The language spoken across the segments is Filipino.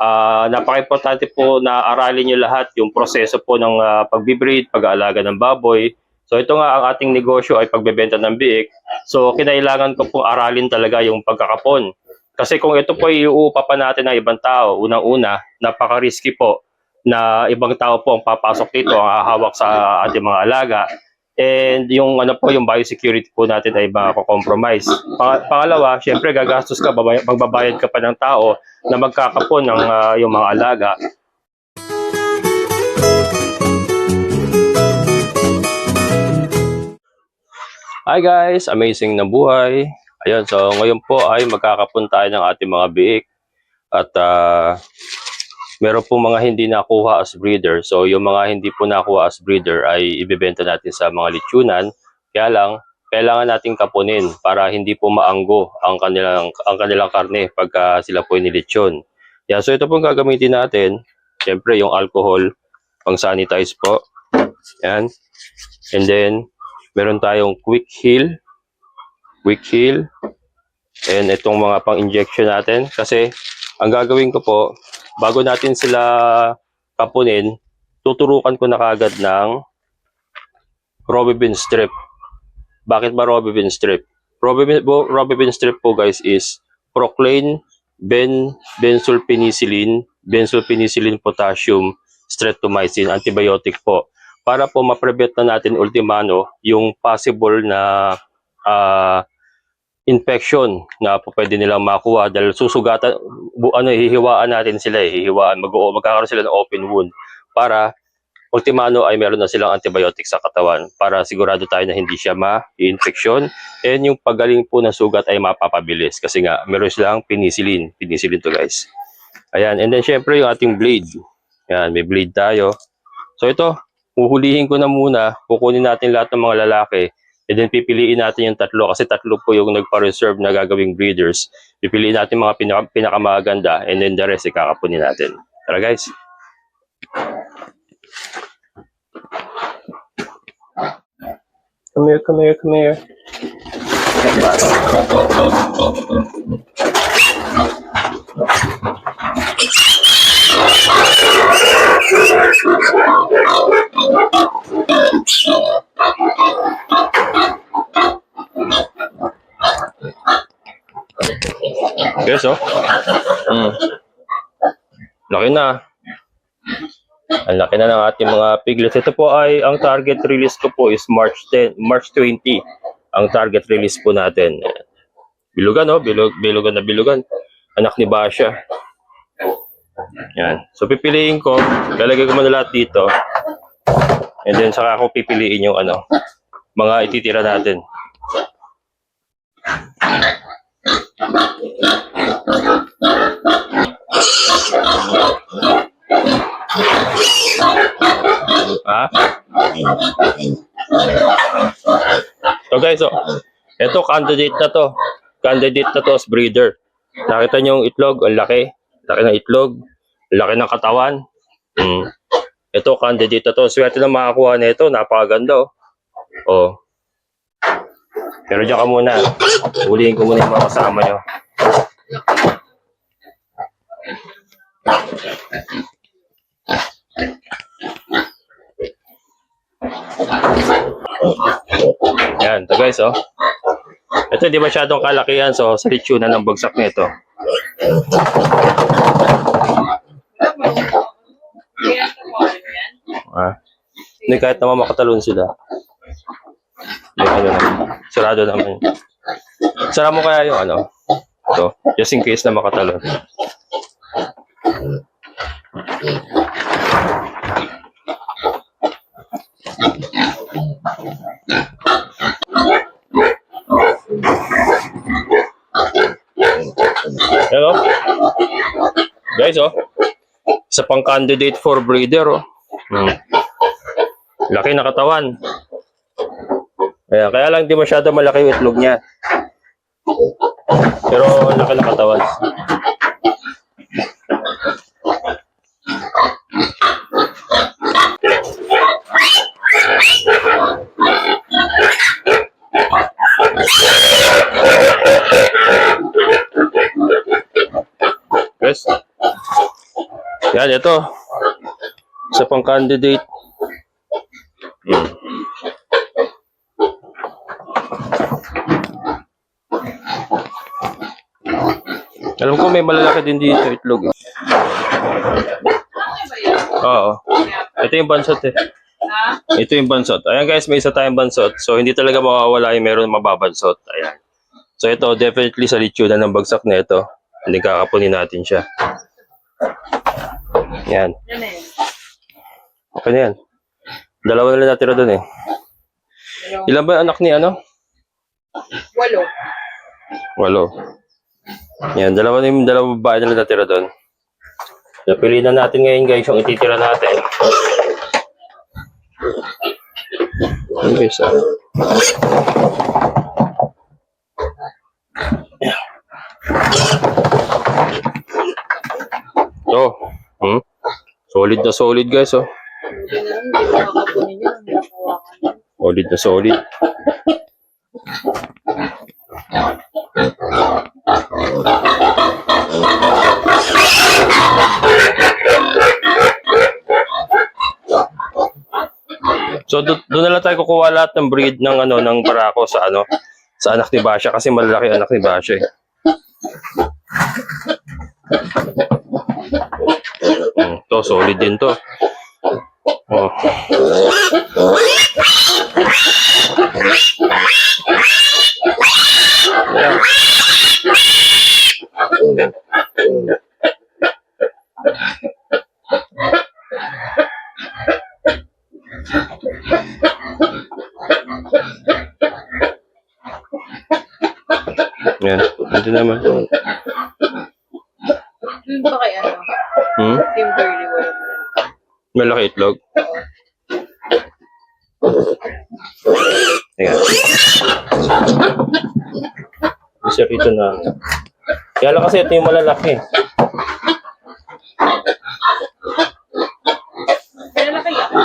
Ah, napaka-importante po na aralin nyo lahat yung proseso po ng ah, pagbibreed, pag-aalaga ng baboy. So ito nga ang ating negosyo ay pagbebenta ng biik. So kinailangan ko pong aralin talaga yung pagkakapon. Kasi kung ito po iuupa pa natin ng ibang tao, unang-una, napaka-risky po na ibang tao po ang papasok dito, ang hahawak sa ating mga alaga. And yung ano po, yung biosecurity po natin ay mako-compromise. Pang- pangalawa, syempre gagastos ka, babay- magbabayad ka pa ng tao na magkakapon ng ah, yung mga alaga. Hi guys, amazing na buhay. Ayun, so ngayon po ay magkakapon tayo ng ating mga biik. At ah, meron po mga hindi nakuha as breeder. So yung mga hindi po nakuha as breeder ay ibebenta natin sa mga lechonan. Kaya lang, kailangan nating kapunin para hindi po maanggo ang kanilang ang kanilang karne pagka sila po nilechon. Yeah, so ito pong gagamitin natin. Siyempre yung alcohol pang sanitize po. Yan. And then meron tayong quick heal. Quick heal. And itong mga pang injection natin kasi ang gagawin ko po bago natin sila kapunin, tuturukan ko na kagad ng Robibin strip. Bakit ba Robibin strip? Bo- Robibin strip po guys is Proclain, Ben, Benzylpenicillin, Benzylpenicillin potassium, streptomycin, antibiotic po. Para po ma-prevent na natin ultimano yung possible na ah, infection na po pwede nilang makuha dahil susugatan bu, ano hihiwaan natin sila eh, hihiwaan mag magkakaroon sila ng open wound para ultimano ay meron na silang antibiotic sa katawan para sigurado tayo na hindi siya ma-infection. And yung paggaling po ng sugat ay mapapabilis kasi nga meron silang penicillin. Penicillin to guys. Ayan. And then syempre yung ating blade ayan may blade tayo. So ito uhulihin ko na muna. Kukunin natin lahat ng mga lalaki And then pipiliin natin yung tatlo kasi tatlo po yung nagpa-reserve na gagawing breeders. Pipiliin natin mga pinaka, pinakamaganda and then the rest ikakapunin natin. Tara guys. Come here, come here, come here. Yes, oh. Mm. Laki na. Ang laki na ng ating mga piglets. Ito po ay, ang target release ko po is March 10, March 20. Ang target release po natin. Bilugan, oh. Bilog, bilugan na bilugan. Anak ni Basha. Yan. So, pipiliin ko. Lalagay ko muna lahat dito. And then, saka ako pipiliin yung ano, mga ititira natin. Ha? So guys, oh. Ito candidate na to. Candidate na to as breeder. Nakita niyo yung itlog, ang laki. Laki ng itlog, laki ng katawan. Mm. Ito candidate na to. Swerte na makakuha na ito, napakaganda oh. Oh. Pero diyan ka muna. Huliin ko muna yung mga kasama nyo. Yan, ito guys, oh. Ito hindi masyadong kalakihan, so sa litsuna ng bagsak nito. Hindi kahit naman makatalon sila. May ano naman. Sarado naman. Sara mo kaya yung ano? Ito, just in case na makatalon. Hello? Guys, oh. Isa pang candidate for breeder, oh. Hmm. Laki na katawan. Kaya, kaya lang di masyado malaki yung itlog niya. Pero laki na katawan. Yes. Yan, ito. Isa pang candidate. Alam ko may malalaki din dito itlog. eh. Oo. Ito yung bansot eh. Ito yung bansot. Ayan guys, may isa tayong bansot. So hindi talaga mawawala yung meron mababansot. Ayan. So ito, definitely sa litsuna ng bagsak na ito. Hindi kakapunin natin siya. Yan. Yan eh. Okay na yan. Dalawa na lang natira doon eh. Ilan ba anak ni ano? Walo. Walo. Yan, dalawa na yung dalawa babae na natira doon. Napili na natin ngayon guys yung ititira natin. Ano guys ah? Ito. Hmm? Solid na solid guys oh. Yan. Solid na solid. Doon na lang tayo kukuha lahat ng breed ng ano ng barako sa ano sa anak ni Basha kasi malaki anak ni Basha eh. Hmm, to solid din to. Oh. Ito naman. Doon ba kay ano? Hmm? Kimberly mo. Malaki itlog. Ayan. Isa rito na. Kaya lang kasi ito yung malalaki. Na malaki.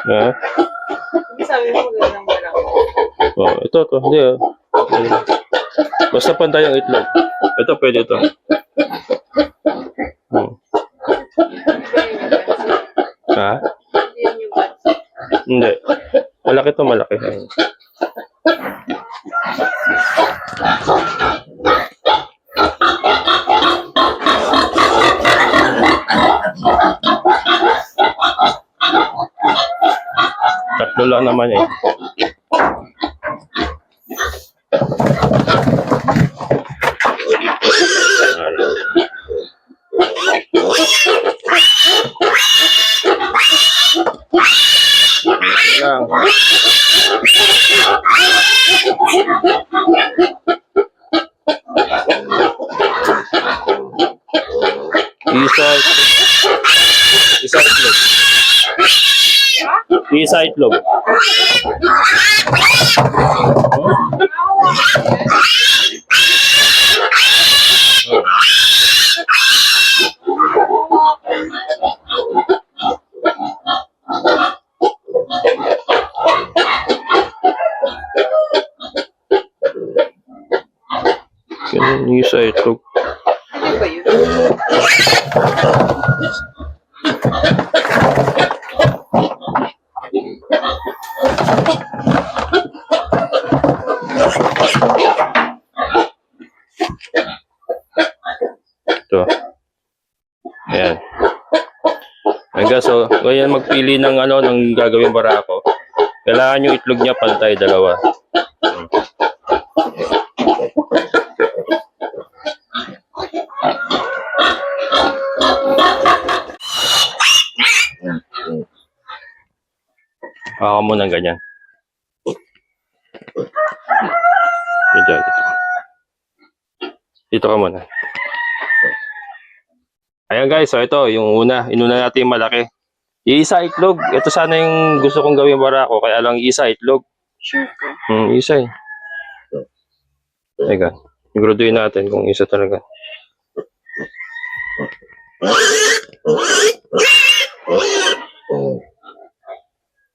Ha? Hindi sabi mo magandang malaki. Oh, ito, ito. Hindi ah. Basta pantay ang itlog. Ito, pwede ito. Hmm. Ha? Hindi. Malaki to, malaki. Tatlo lang naman eh. Isa Isa itlog. Isa itlog. Ngayon magpili ng ano ng gagawin barako. Kailangan yung itlog niya pantay dalawa. Ako muna ng ganyan. Dito, dito. Dito ka muna. Ayan guys, so ito, yung una, inuna natin yung malaki. Iisa itlog. Ito sana yung gusto kong gawin barako, kaya lang isa itlog. Sure ka. Hmm, isa eh. Teka, siguraduhin natin kung isa talaga.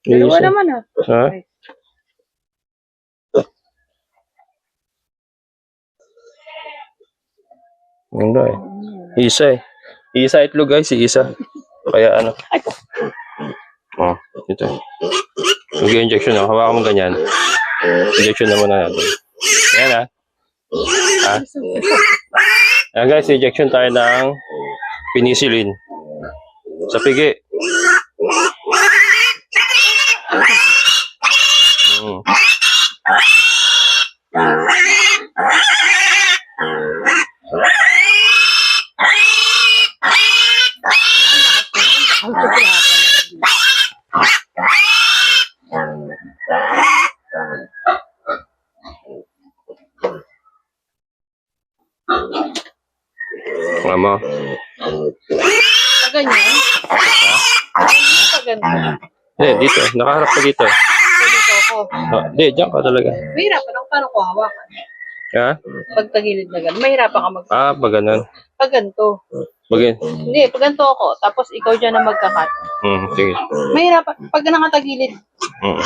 Dalawa naman ah. Ha? Wala eh. Isa eh. Isa itlog guys, isa. Kaya ano. Oh, ito. Mag-injection na. Hawakan mo ganyan. Injection na muna natin. Ayan ah. Ha? Ayan guys, injection tayo ng penicillin. Sa pigi. Mm. Nga mo. Pag ganyan. Pag ganyan. Eh, dito. Nakaharap ka dito. Ko ako. Ah, Di, diyan ka talaga. Mahirapan ako. Paano ko hawakan? Ha? Pag tagilid na gano'n. Mahirapan ka mag... Ah, pag ganun. Pag ganito. Bagay. Hindi, pag ganito ako. Tapos ikaw dyan na magkakat. Hmm, sige. Mahirapan. Pag nakatagilid. Hmm.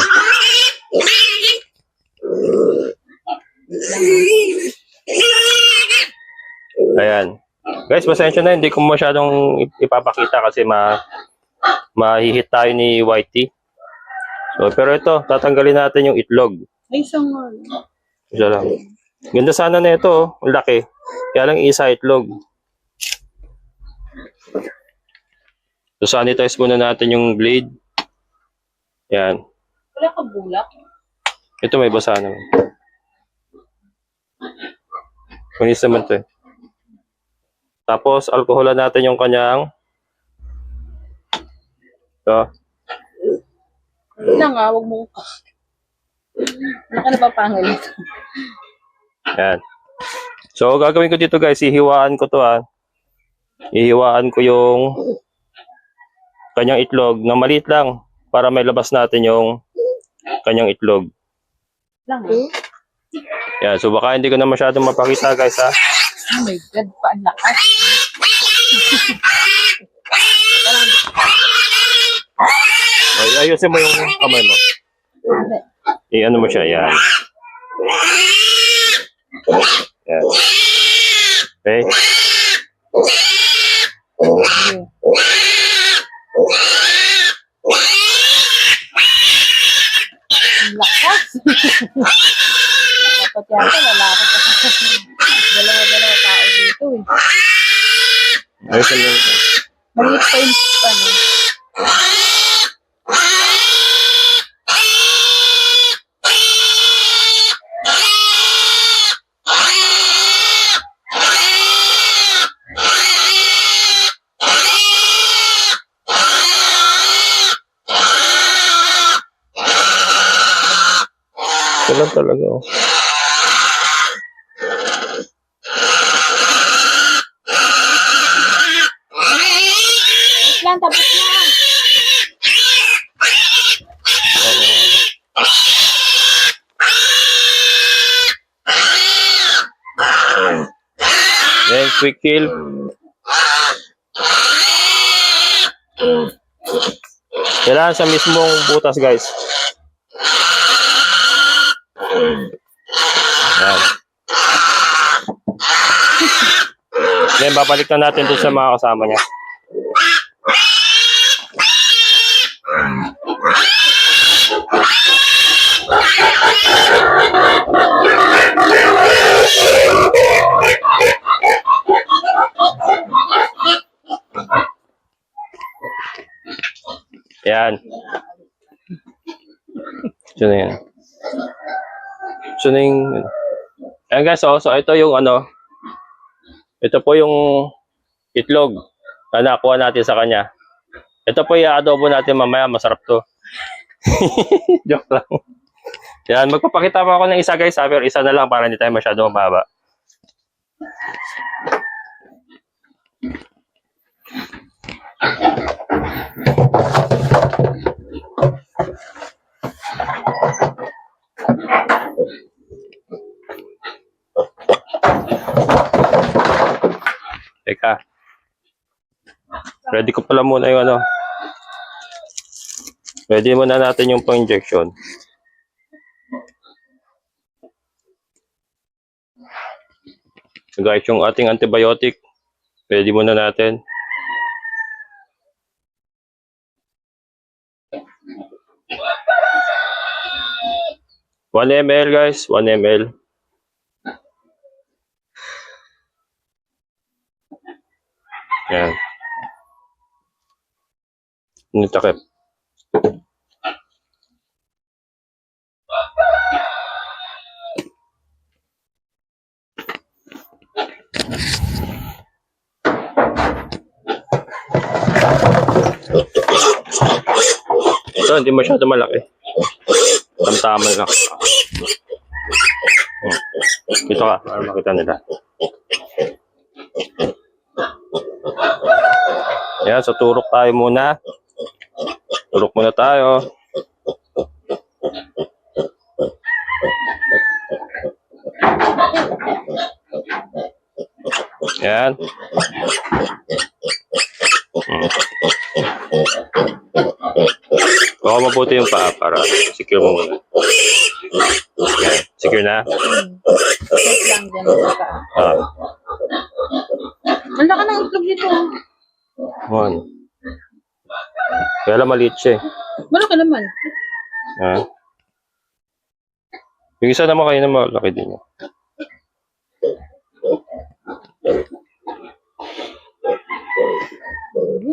Ayan. Guys, pasensya na, hindi ko masyadong ip- ipapakita kasi ma mahihit tayo ni Whitey. So, pero ito, tatanggalin natin yung itlog. May isang. Isa lang. Ganda sana na ito, oh. Ang laki. Kaya lang isa itlog. So, sanitize muna natin yung blade. Yan. Wala ka bulak. Ito may basa naman. Kunis naman to eh. Tapos, alkoholan natin yung kanyang ito. Wait lang ah, huwag mong... Ano ka napapangalit? Yan. So, gagawin ko dito guys, ihiwaan ko to ah. Ihiwaan ko yung kanyang itlog na maliit lang para may labas natin yung kanyang itlog. lang ah. Yan. So, baka hindi ko na masyadong mapakita guys ha. Oh my God, pa ang lakas. Ayusin mo yung kamay mo. I-ano mo siya, yan. Yan. Okay? Lakas. Dapat yata lalaki. Dalawa-dalawa tao dito eh. Ayusin mo. Maliit pa yung ano. Talaga, oh. Lang, tapos na. Then, quick kill. Kailangan sa mismong butas, guys. Yan. Then, babalik na natin dun sa mga kasama niya. Yan. Ito na yan. Yung... Ayan guys, oh, so ito yung ano, ito po yung itlog na nakuha natin sa kanya. Ito po yung adobo natin mamaya, masarap to. Joke lang. Yan, magpapakita pa ako ng isa guys, pero isa na lang para hindi tayo masyado mababa. Teka. Ready ko pala muna yung ano. Ready muna natin yung pang-injection. So guys, yung ating antibiotic, ready muna natin. One ml guys, 1 ml. Yan. Ini takip. Ito, hindi masyado malaki. Tamtaman lang. Dito ka, para makita nila. Ayan, so turok tayo muna. Turok muna tayo. Ayan. Hmm. Baka mabuti yung paa para secure mo muna. Ayan. Secure na? Paa. Ah. Ang laki ng itlog nito. One. Kaya lang maliit siya eh. Malaki naman. Ha? Yung isa naman kayo na malaki din. eh.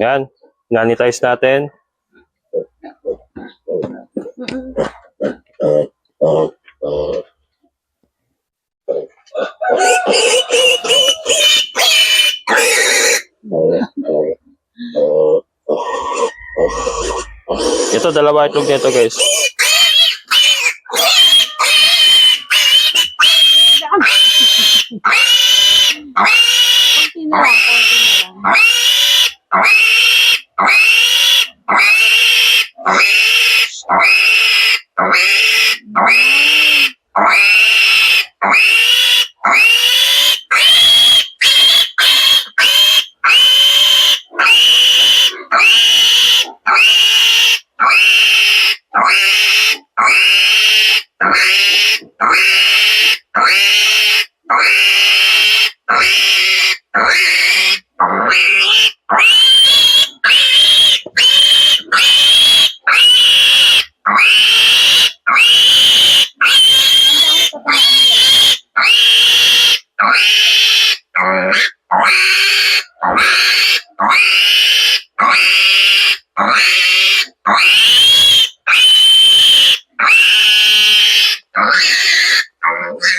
Yan. Nanitize natin. Ito, dalawa itlog nito guys. Konti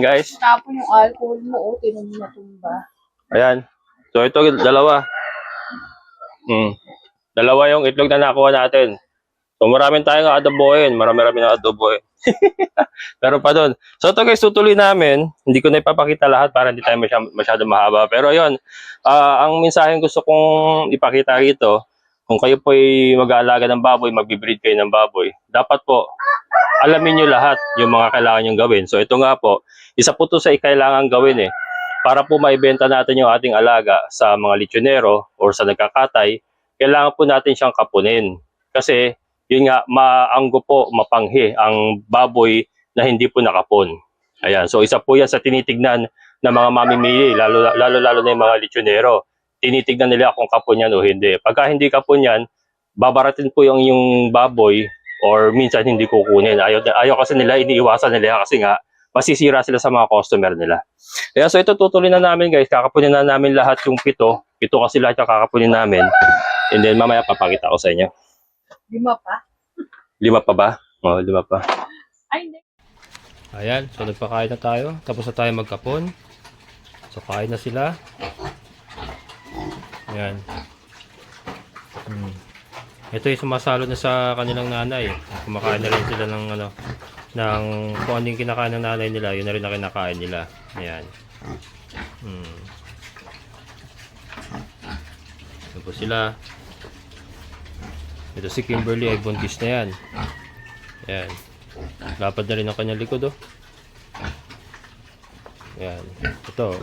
Ayan guys. Tapon yung alcohol mo, oh, tinan mo natumba. Ayan. So ito dalawa. Hmm. Dalawa yung itlog na nakuha natin. So maraming tayong adobohin. Marami-rami na adobohin. Pero pa doon. So ito guys, tutuloy namin. Hindi ko na ipapakita lahat para hindi tayo masyado, masyado mahaba. Pero yun, ah, ang mensaheng gusto kong ipakita rito, kung kayo po ay mag-aalaga ng baboy, magbe-breed kayo ng baboy, dapat po, alamin nyo lahat yung mga kailangan nyo gawin. So ito nga po, isa po to sa kailangan gawin eh. Para po maibenta natin yung ating alaga sa mga lichonero or sa nagkakatay, kailangan po natin siyang kapunin. Kasi yun nga, maanggo po, mapanghi ang baboy na hindi po nakapon. Ayan, so isa po yan sa tinitignan ng mga mamimili, lalo, lalo, lalo na yung mga lichonero. Tinitignan nila kung kapon yan o hindi. Pagka hindi kapon yan, babaratin po yung, yung baboy or minsan hindi kukunin. Ayaw, ayaw kasi nila, iniiwasan nila kasi nga, masisira sila sa mga customer nila. Kaya so ito tutuloy na namin guys, kakapunin na namin lahat yung pito. Pito kasi lahat yung kakapunin namin. And then mamaya papakita ko sa inyo. Lima pa? Lima pa ba? Oo, lima pa. Ay, hindi. Ayan, so nagpakain na tayo. Tapos na tayo magkapon. So kain na sila. Ayan. Hmm. Ito yung sumasalo na sa kanilang nanay. Kumakain na rin sila ng ano, ng kung ano yung kinakain ng nanay nila, yun na rin na kinakain nila. Ayan. Hmm. Ito po sila. Ito si Kimberly ay buntis na yan. Yan. Lapad na rin ang kanyang likod oh. Yan. Ito.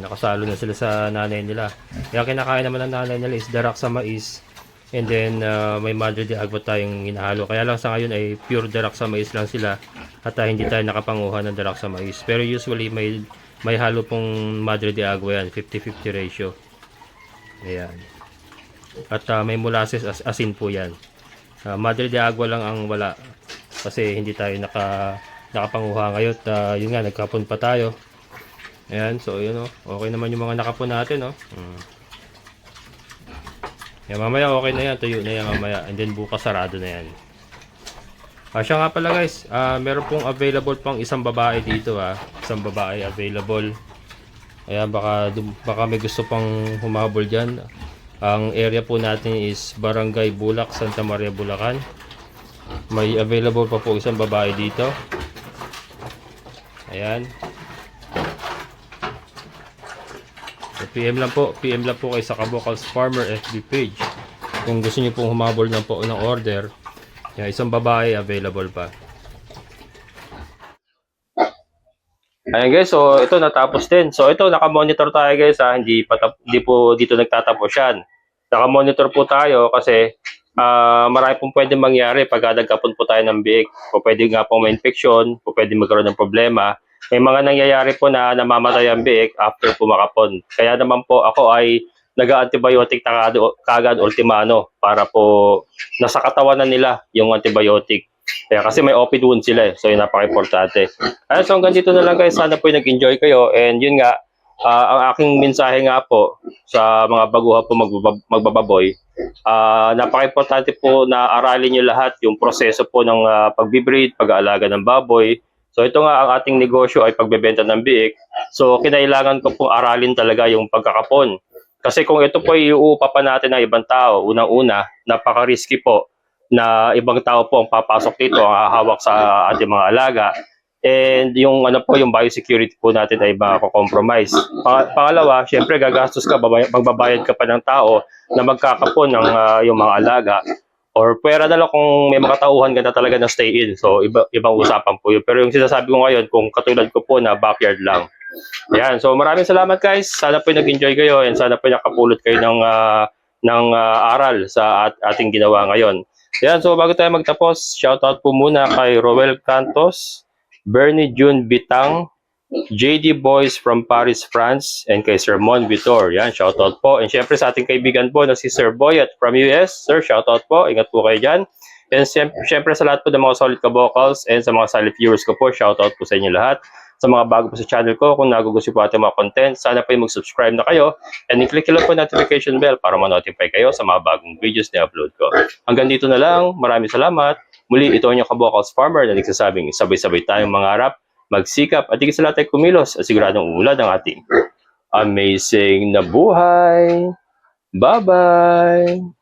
Nakasalo na sila sa nanay nila. Kaya kinakain naman ng nanay nila is darak sa mais. And then uh, may madre de agua tayong hinahalo. Kaya lang sa ngayon ay pure darak sa mais lang sila. At uh, hindi tayo nakapanguha ng darak sa mais. Pero usually may may halo pong madre de agua yan. 50-50 ratio. Ayan. At uh, may molasses as asin po yan. Uh, madre de agua lang ang wala. Kasi hindi tayo naka, nakapanguha ngayon. Uh, yun nga, nagkapon pa tayo. Ayan, so yun oh. Okay naman yung mga nakapon natin oh. Mm. Yan, mamaya okay na yan. Tuyo na yan mamaya. And then bukas sarado na yan. Ah, siya nga pala guys. Ah, meron pong available pang isang babae dito ah. Isang babae available. Ayan, baka, baka may gusto pang humabol dyan. Ang area po natin is Barangay Bulak, Santa Maria, Bulacan. May available pa po isang babae dito. Ayan. So, PM lang po, PM lang po kay sa Kabocals Farmer FB page. Kung gusto niyo pong humabol ng po ng order, yan, isang babae available pa. Ayan guys, so ito natapos din. So ito naka-monitor tayo guys ha, hindi pa hindi po dito nagtatapos yan. Naka-monitor po tayo kasi ah marami pong pwede mangyari pag nagkapon po tayo ng biik. Po pwede nga pong may infection, po pwede magkaroon ng problema. May mga nangyayari po na namamatay ang biik after po makapon. Kaya naman po ako ay nag-antibiotic na kagad, ultimano para po nasa katawan na nila yung antibiotic. Kaya kasi may open wound sila eh. So yun napaka-importante. Ayun, so hanggang dito na lang guys. Sana po nag-enjoy kayo. And yun nga, ah, ang aking mensahe nga po sa mga baguhan po magbaba- magbababoy, ah napaka-importante po na aralin nyo lahat yung proseso po ng ah, pagbibreed, pag-aalaga ng baboy. So ito nga ang ating negosyo ay pagbebenta ng biik. So kinailangan ko pong aralin talaga yung pagkakapon. Kasi kung ito po iuupa pa natin ng ibang tao, unang-una, napaka-risky po na ibang tao po ang papasok dito, ang hahawak sa ating mga alaga. And yung ano po, yung biosecurity po natin ay mako-compromise. Pang- pangalawa, syempre gagastos ka, babay- magbabayad ka pa ng tao na magkakapon ng ah, yung mga alaga. Or pwera na lang kung may mga tauhan ka na talaga na stay in. So, iba, ibang usapan po yun. Pero yung sinasabi ko ngayon, kung katulad ko po na backyard lang. Yan. So, maraming salamat guys. Sana po nag-enjoy kayo and sana po nakapulot kayo ng, ah, ng ah, aral sa at- ating ginawa ngayon. Yan. So, bago tayo magtapos, shoutout po muna kay Roel Cantos, Bernie June Bitang, JD Boys from Paris, France, and kay Sir Mon Vitor. Yan, shoutout po. And syempre sa ating kaibigan po na si Sir Boyat from US. Sir, shoutout po. Ingat po kayo dyan. And syempre, sa lahat po ng mga solid ka-vocals and sa mga solid viewers ko po, shoutout po sa inyo lahat. Sa mga bago po sa channel ko, kung nagugustuhan po ating mga content, sana po yung mag-subscribe na kayo and i-click lang po notification bell para ma-notify kayo sa mga bagong videos na upload ko. Hanggang dito na lang. Maraming salamat. Muli, ito ang inyong ka-vocals farmer na nagsasabing sabay-sabay tayong mangarap magsikap at higit sa lahat ay kumilos at siguradong uulad ang ating amazing na buhay. Bye-bye!